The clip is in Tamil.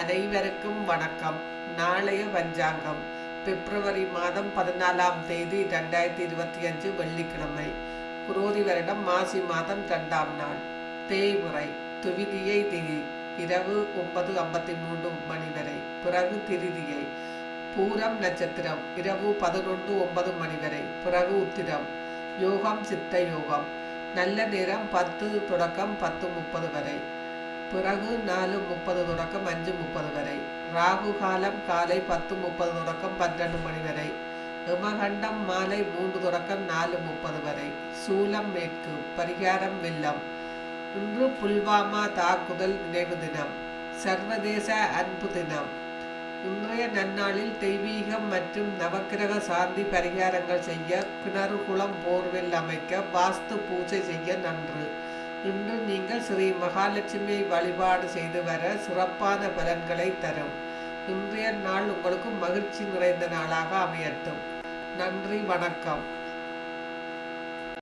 அனைவருக்கும் வணக்கம். நாளைய பஞ்சாங்கம் பிப்ரவரி மாதம் பதினாலாம் தேதி ரெண்டாயிரத்தி இருபத்தி அஞ்சு வெள்ளிக்கிழமை. குரோதி வருடம் மாசி மாதம் ரெண்டாம் நாள். தேய்முறை. துவிதியை திதி. இரவு ஒன்பது ஐம்பத்தி மூன்று மணி வரை. பிறகு திருதியை. பூரம் நட்சத்திரம். இரவு பதினொன்று ஒன்பது மணி வரை. பிறகு உத்திரம். யோகம் சித்த யோகம். நல்ல நேரம் பத்து தொடக்கம் பத்து முப்பது வரை. பிறகு நாலு முப்பது தொடக்கம் அஞ்சு முப்பது. ராகு காலம் காலை பத்து முப்பது தொடக்கம் பன்னெண்டு மணி வரை. இமகண்டம் மாலை மூன்று தொடக்கம் நாலு முப்பது வரை. சூலம் மேற்கு பரிகாரம் வெள்ளம். இன்று புல்வாமா தாக்குதல் நினைவு தினம். சர்வதேச அன்பு தினம். இன்றைய நன்னாளில் தெய்வீகம் மற்றும் நவக்கிரக சாந்தி பரிகாரங்கள் செய்ய கிணறு குளம் போர்வெல் அமைக்க வாஸ்து பூஜை செய்ய நன்று. இன்று நீங்கள் ஸ்ரீ மகாலட்சுமியை வழிபாடு செய்து வர சிறப்பான பலன்களை தரும். இன்றைய நாள் உங்களுக்கு மகிழ்ச்சி நிறைந்த நாளாக அமையட்டும். நன்றி வணக்கம்.